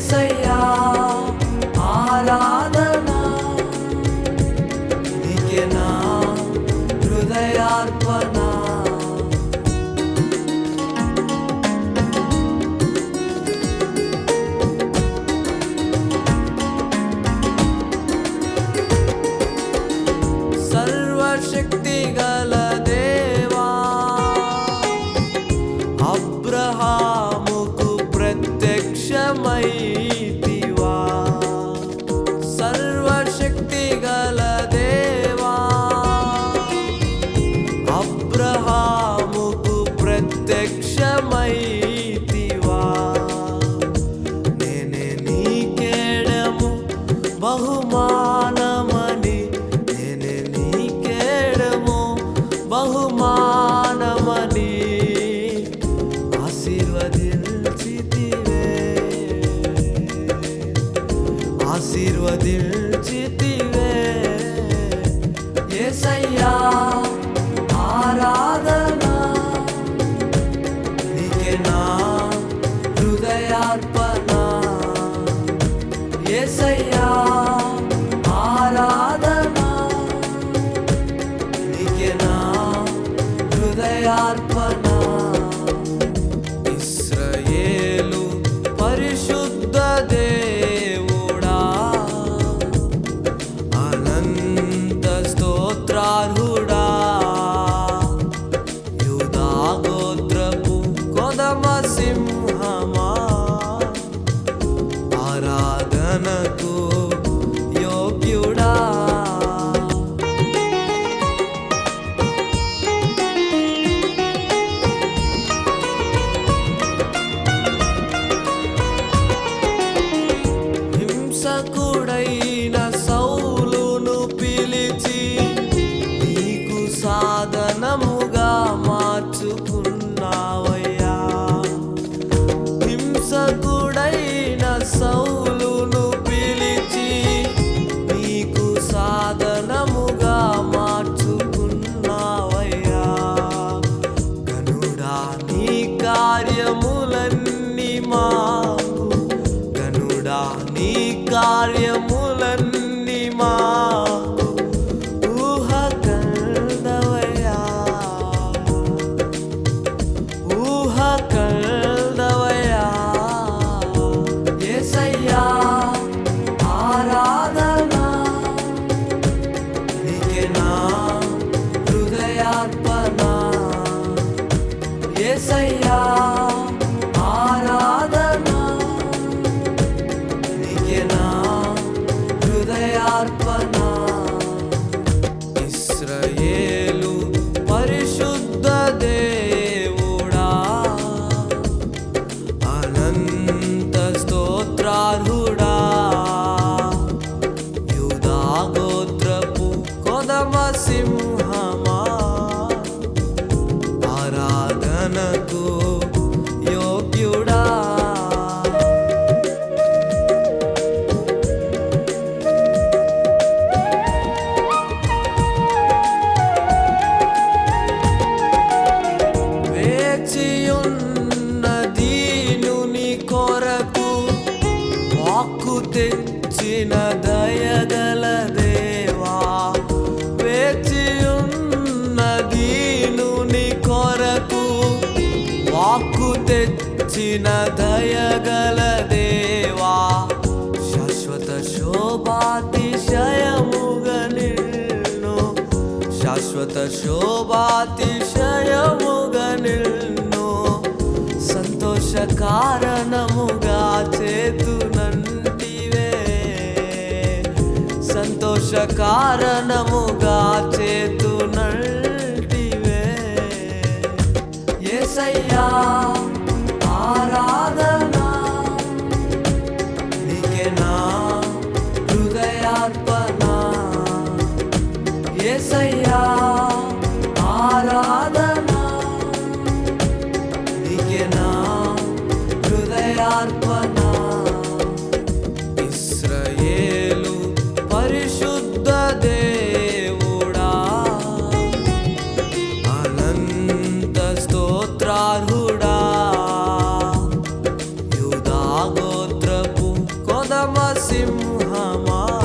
say బహుమానమని నేనే నీకేడము బహుమానమని ఆశీర్వదించితివే. ఆశీర్వదించితివే. ఏసయ్యా ఆరాధన నీకే నా హృదయార్పణ. say yeah. తెచ్చిన దయగల దేవా వేచియున్నది నీ కొరకు వాక్కు తెచ్చిన దయగల దేవా శాశ్వత శోభాతిశయముగని శాశ్వత శోభాతిశయముగని సంతోష కారణము కారణముగా చేతునంటివే ఏసయ్యా ఆరాధన నీకే నా హృదయార్పణ. ఏసయ్యా పదమ సింహమా